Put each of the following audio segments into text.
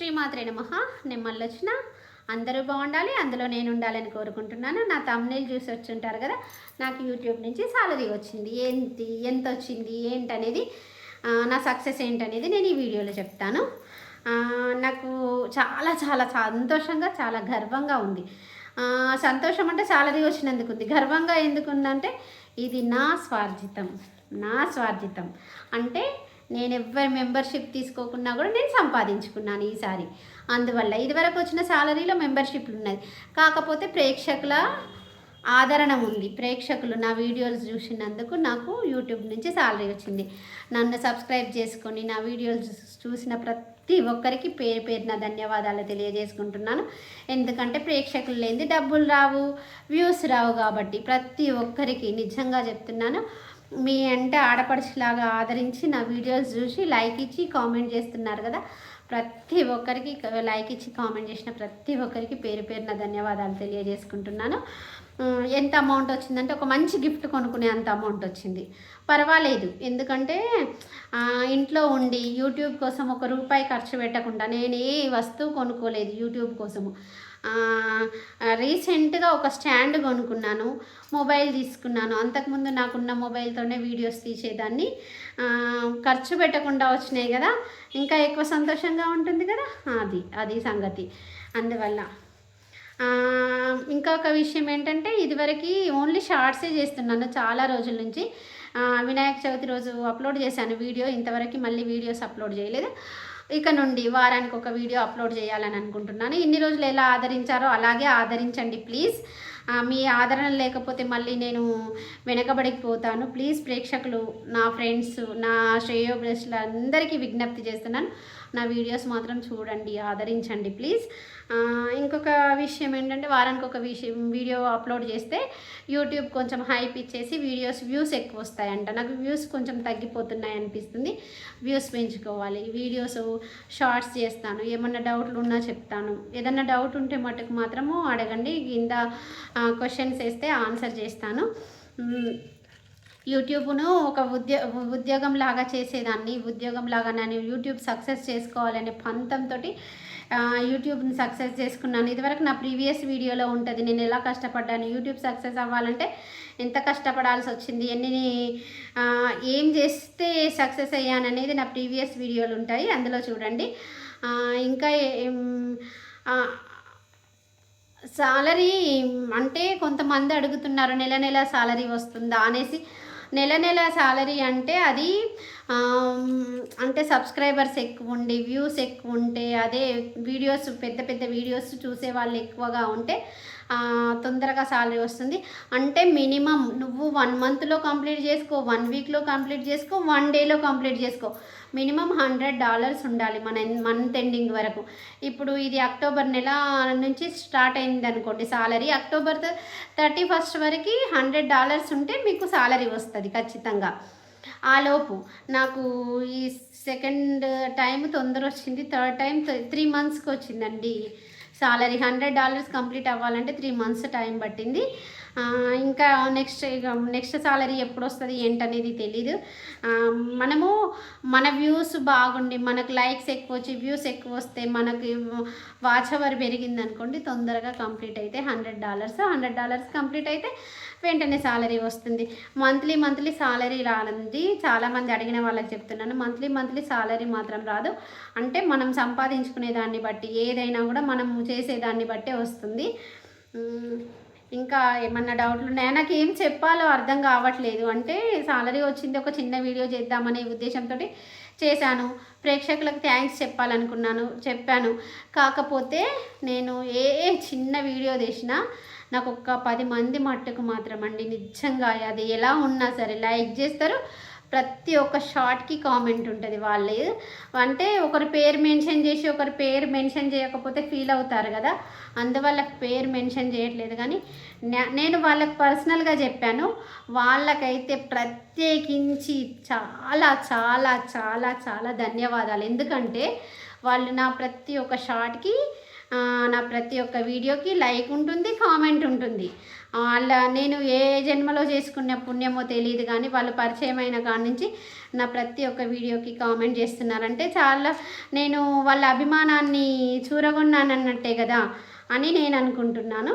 శ్రీమాత్రే నమ. నేను మళ్ళీ వచ్చిన అందరూ బాగుండాలి అందులో నేను ఉండాలని కోరుకుంటున్నాను. నా తమ్నేల్ చూసి వచ్చుంటారు కదా నాకు యూట్యూబ్ నుంచి సాలరీ వచ్చింది. ఏంటి ఎంత వచ్చింది ఏంటనేది నా సక్సెస్ ఏంటనేది నేను ఈ వీడియోలో చెప్తాను. నాకు చాలా చాలా సంతోషంగా చాలా గర్వంగా ఉంది. సంతోషం అంటే సాలరీ వచ్చినందుకు ఉంది. గర్వంగా ఎందుకుందంటే ఇది నా స్వార్జితం. నా స్వార్జితం. అంటే నేను ఎవరి మెంబర్షిప్ తీసుకోకున్నా కూడా నేను సంపాదించుకున్నాను ఈసారి. అందువల్ల ఇదివరకు వచ్చిన సాలరీలో మెంబర్షిప్లు ఉన్నాయి. కాకపోతే ప్రేక్షకుల ఆదరణ ఉంది. ప్రేక్షకులు నా వీడియోలు చూసినందుకు నాకు యూట్యూబ్ నుంచి సాలరీ వచ్చింది. నన్ను సబ్స్క్రైబ్ చేసుకొని నా వీడియోలు చూసిన ప్రతి ఒక్కరికి పేరు పేరున ధన్యవాదాలు తెలియజేసుకుంటున్నాను. ఎందుకంటే ప్రేక్షకులు లేని డబ్బులు రావు వ్యూస్ రావు కాబట్టి ప్రతి ఒక్కరికి నిజంగా చెప్తున్నాను. మీ అంటే ఆడపడుచులాగా ఆదరించి నా వీడియోస్ చూసి లైక్ ఇచ్చి కామెంట్ చేస్తున్నారు కదా. ప్రతి ఒక్కరికి లైక్ ఇచ్చి కామెంట్ చేసిన ప్రతి ఒక్కరికి పేరు పేరున ధన్యవాదాలు తెలియజేసుకుంటున్నాను. ఎంత అమౌంట్ వచ్చిందంటే ఒక మంచి గిఫ్ట్ కొనుక్కునే అంత అమౌంట్ వచ్చింది. పర్వాలేదు ఎందుకంటే ఇంట్లో ఉండి యూట్యూబ్ కోసం ఒక రూపాయి ఖర్చు పెట్టకుండా నేను ఏ వస్తువు కొనుక్కోలేదు యూట్యూబ్ కోసము. రీసెంట్గా ఒక స్టాండ్ కొనుక్కున్నాను మొబైల్ తీసుకున్నాను. అంతకుముందు నాకున్న మొబైల్తోనే వీడియోస్ తీసేదాన్ని. ఖర్చు పెట్టకుండా వచ్చినాయి కదా ఇంకా ఎక్కువ సంతోషంగా ఉంటుంది కదా అది అది సంగతి. అందువల్ల ఇంకొక విషయం ఏంటంటే ఇదివరకు ఓన్లీ షార్ట్సే చేస్తున్నాను చాలా రోజుల నుంచి. వినాయక చవితి రోజు అప్లోడ్ చేశాను వీడియో ఇంతవరకు మళ్ళీ వీడియోస్ అప్లోడ్ చేయలేదు. ఇక నుండి వారానికి ఒక వీడియో అప్లోడ్ చేయాలని అనుకుంటున్నాను. ఇన్ని రోజులు ఎలా ఆదరించారో అలాగే ఆదరించండి ప్లీజ్. మీ ఆదరణ లేకపోతే మళ్ళీ నేను వెనకబడిపోతాను ప్లీజ్ ప్రేక్షకులు నా ఫ్రెండ్స్ నా శ్రేయోభిలాషులు అందరికీ విజ్ఞప్తి చేస్తున్నాను. నా వీడియోస్ మాత్రం చూడండి ఆదరించండి ప్లీజ్ ఇంకొక విషయం ఏంటంటే వారానికి ఒక విషయం వీడియో అప్లోడ్ చేస్తే యూట్యూబ్ కొంచెం హైప్ ఇచ్చేసి వీడియోస్ వ్యూస్ ఎక్కువ వస్తాయంట నాకు వ్యూస్ కొంచెం తగ్గిపోతున్నాయి అనిపిస్తుంది. వ్యూస్ పెంచుకోవాలి. వీడియోస్ షార్ట్స్ చేస్తాను. ఏమన్నా డౌట్లు ఉన్నా చెప్తాను. ఏదన్నా డౌట్ ఉంటే మటుకు మాత్రము అడగండి. కింద క్వశ్చన్స్ వేస్తే ఆన్సర్ చేస్తాను. యూట్యూబ్ను ఒక ఉద్యో ఉద్యోగం లాగా చేసేదాన్ని ఉద్యోగం లాగా నేను యూట్యూబ్ సక్సెస్ చేసుకోవాలనే పంతంతో యూట్యూబ్ని సక్సెస్ చేసుకున్నాను. ఇదివరకు నా ప్రీవియస్ వీడియోలో ఉంటుంది నేను ఎలా కష్టపడ్డాను యూట్యూబ్ సక్సెస్ అవ్వాలంటే ఎంత కష్టపడాల్సి వచ్చింది ఎన్ని ఏం చేస్తే సక్సెస్ అయ్యాననేది నా ప్రీవియస్ వీడియోలు ఉంటాయి అందులో చూడండి. ఇంకా సాలరీ అంటే కొంతమంది అడుగుతున్నారు నెల నెల సాలరీ వస్తుందా అనేసి. నెల నెల సాలరీ అంటే అది అంటే సబ్స్క్రైబర్స్ ఎక్కువ ఉండి వ్యూస్ ఎక్కువ ఉంటే అదే వీడియోస్ పెద్ద పెద్ద వీడియోస్ చూసే వాళ్ళు ఎక్కువగా ఉంటే తొందరగా సాలరీ వస్తుంది. అంటే మినిమం నువ్వు వన్ మంత్లో కంప్లీట్ చేసుకో వన్ వీక్లో కంప్లీట్ చేసుకో వన్ డేలో కంప్లీట్ చేసుకో. మినిమం హండ్రెడ్ డాలర్స్ ఉండాలి మన మంత్ ఎండింగ్ వరకు. ఇప్పుడు ఇది అక్టోబర్ నెల నుంచి స్టార్ట్ అయింది అనుకోండి సాలరీ అక్టోబర్ థర్టీ ఫస్ట్ వరకు హండ్రెడ్ డాలర్స్ ఉంటే మీకు సాలరీ వస్తుంది ఖచ్చితంగా. ఆలోపు నాకు ఈ సెకండ్ టైం తొందర వచ్చింది. థర్డ్ టైం త్రీ మంత్స్కి వచ్చిందండి. సాలరీ హండ్రెడ్ డాలర్స్ కంప్లీట్ అవ్వాలంటే త్రీ మంత్స్ టైం పట్టింది. ఇంకా నెక్స్ట్ ఇక నెక్స్ట్ సాలరీ ఎప్పుడు వస్తుంది ఏంటనేది తెలీదు. మనము మన వ్యూస్ బాగుండి మనకు లైక్స్ ఎక్కువ వచ్చి వ్యూస్ ఎక్కువ వస్తే మనకి వాచ్ అవర్ పెరిగింది అనుకోండి తొందరగా కంప్లీట్ అయితే hundred dollars hundred dollars complete అయితే వెంటనే సాలరీ వస్తుంది. మంత్లీ మంత్లీ సాలరీ రానుంది చాలామంది అడిగిన వాళ్ళకి చెప్తున్నాను మంత్లీ మంత్లీ సాలరీ మాత్రం రాదు. అంటే మనం సంపాదించుకునే దాన్ని బట్టి ఏదైనా కూడా మనం చేసేదాన్ని బట్టే వస్తుంది. ఇంకా ఏమన్నా డౌట్లు ఉన్నాయా? నాకు ఏం చెప్పాలో అర్థం కావట్లేదు. అంటే సాలరీ వచ్చింది ఒక చిన్న వీడియో చేద్దామనే ఉద్దేశంతో చేశాను. ప్రేక్షకులకు థ్యాంక్స్ చెప్పాలనుకున్నాను చెప్పాను. కాకపోతే నేను ఏ చిన్న వీడియో తీసినా నాకు ఒక పది మంది మట్టుకు మాత్రం అండి నిజంగా అది ఎలా ఉన్నా సరే లైక్ చేస్తారు. ప్రతి ఒక్క షార్ట్కి కామెంట్ ఉంటుంది వాళ్ళు. అంటే ఒకరి పేరు మెన్షన్ చేసి ఒకరి పేరు మెన్షన్ చేయకపోతే ఫీల్ అవుతారు కదా. అందువల్ల పేరు మెన్షన్ చేయట్లేదు. కానీ నే- నేను వాళ్ళకి పర్సనల్గా చెప్పాను. వాళ్ళకైతే ప్రత్యేకించి చాలా చాలా చాలా చాలా ధన్యవాదాలు. ఎందుకంటే వాళ్ళు నా ప్రతి ఒక్క షార్ట్కి నా ప్రతి ఒక్క వీడియోకి లైక్ ఉంటుంది కామెంట్ ఉంటుంది. వాళ్ళ నేను ఏ జన్మలో చేసుకున్న పుణ్యమో తెలియదు కానీ వాళ్ళు పరిచయమైన కాడి నుంచి నా ప్రతి ఒక్క వీడియోకి కామెంట్ చేస్తున్నారంటే చాలా నేను వాళ్ళ అభిమానాన్ని చూరగొన్నానన్నట్టే కదా అని నేను అనుకుంటున్నాను.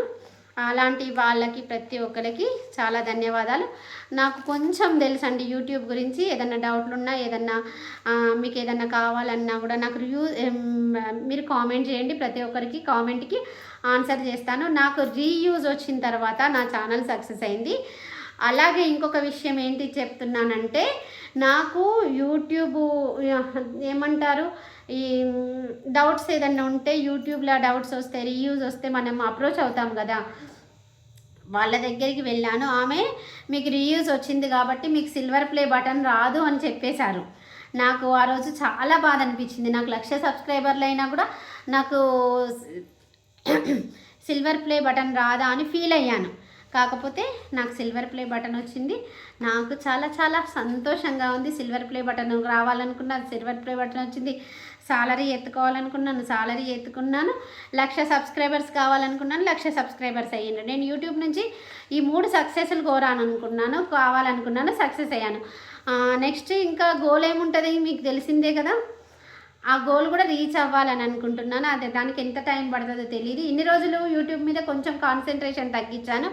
అలాంటి వాళ్ళకి ప్రతి ఒక్కరికి చాలా ధన్యవాదాలు. నాకు కొంచెం తెలుసండి యూట్యూబ్ గురించి. ఏదన్నా డౌట్లు ఉన్నా ఏదన్నా మీకు ఏదన్నా కావాలన్నా కూడా నాకు రివ్యూ మీరు కామెంట్ చేయండి. ప్రతి ఒక్కరికి కామెంట్కి ఆన్సర్ చేస్తాను. నాకు రీయూజ్ వచ్చిన తర్వాత నా ఛానల్ సక్సెస్ అయింది. అలాగే ఇంకొక విషయం ఏంటి చెప్తున్నానంటే నాకు యూట్యూబ్ ఏమంటారు ఈ డౌట్స్ ఏదన్నా ఉంటే యూట్యూబ్లో డౌట్స్ వస్తే రీయూజ్ వస్తే మనం అప్రోచ్ అవుతాం కదా. వాళ్ళ దగ్గరికి వెళ్ళాను. ఆమె మీకు రీయూజ్ వచ్చింది కాబట్టి మీకు సిల్వర్ ప్లే బటన్ రాదు అని చెప్పేశారు. నాకు ఆ రోజు చాలా బాధ అనిపించింది. నాకు లక్ష సబ్స్క్రైబర్లు అయినా కూడా నాకు సిల్వర్ ప్లే బటన్ రాదా అని ఫీల్ అయ్యాను. కాకపోతే నాకు సిల్వర్ ప్లే బటన్ వచ్చింది. నాకు చాలా చాలా సంతోషంగా ఉంది సిల్వర్ ప్లే బటన్ రావాలనుకున్నాను సిల్వర్ ప్లే బటన్ వచ్చింది. సాలరీ ఎత్తుకోవాలనుకున్నాను సాలరీ ఎత్తుకున్నాను. లక్ష సబ్స్క్రైబర్స్ కావాలనుకున్నాను లక్ష సబ్స్క్రైబర్స్ అయ్యిండు. నేను యూట్యూబ్ నుంచి ఈ మూడు సక్సెస్లు కోరాలనుకున్నాను కావాలనుకున్నాను సక్సెస్ అయ్యాను. నెక్స్ట్ ఇంకా గోల్ ఏముంటుంది మీకు తెలిసిందే కదా? ఆ గోల్ కూడా రీచ్ అవ్వాలని అనుకుంటున్నాను. అదే దానికి ఎంత టైం పడుతుందో తెలియదు ఇన్ని రోజులు యూట్యూబ్ మీద కొంచెం కాన్సన్ట్రేషన్ తగ్గించాను.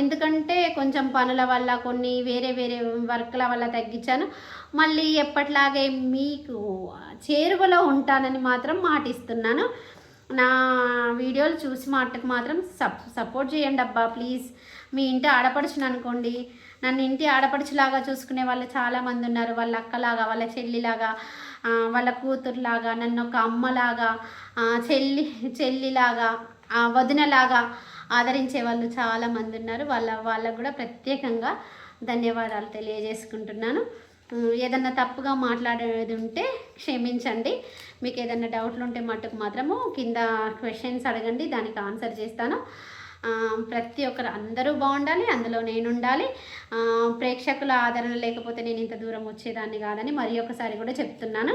ఎందుకంటే కొంచెం పనుల వల్ల కొన్ని వేరే వేరే వర్క్ల వల్ల తగ్గించాను. మళ్ళీ ఎప్పట్లాగే మీకు చేరువలో ఉంటానని మాత్రం మాటిస్తున్నాను. నా వీడియోలు చూసి మాటకు మాత్రం సప్ సపోర్ట్ చేయండి అబ్బా ప్లీజ్. మీ ఇంటి ఆడపడుచుని అనుకోండి. నన్ను ఇంటి ఆడపడుచులాగా చూసుకునే వాళ్ళు చాలామంది ఉన్నారు. వాళ్ళ అక్కలాగా వాళ్ళ చెల్లిలాగా వాళ్ళ కూతురులాగా నన్ను ఒక అమ్మలాగా చెల్లి చెల్లిలాగా వదినలాగా ఆదరించే వాళ్ళు చాలామంది ఉన్నారు. వాళ్ళ వాళ్ళకు కూడా ప్రత్యేకంగా ధన్యవాదాలు తెలియజేసుకుంటున్నాను. ఏదన్నా తప్పుగా మాట్లాడేది ఉంటే క్షమించండి. మీకు ఏదన్నా డౌట్లు ఉంటే మటుకు మాత్రము కింద క్వశ్చన్స్ అడగండి. దానికి ఆన్సర్ చేస్తాను. ప్రతి ఒక్కరు అందరూ బాగుండాలి అందులో నేను ఉండాలి ప్రేక్షకుల ఆదరణ లేకపోతే నేను ఇంత దూరం వచ్చేదాన్ని కాదని మరి ఒకసారి కూడా చెప్తున్నాను.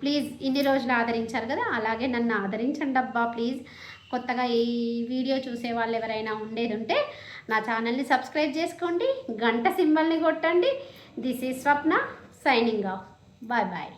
ప్లీజ్ ఇన్ని రోజులు ఆదరించారు కదా అలాగే నన్ను ఆదరించండి అబ్బా ప్లీజ్. కొత్తగా ఈ వీడియో చూసే వాళ్ళు ఎవరైనా ఉండేది ఉంటే నా ఛానల్ని సబ్స్క్రైబ్ చేసుకోండి గంట సింబల్ని కొట్టండి. This is Swapna signing off bye bye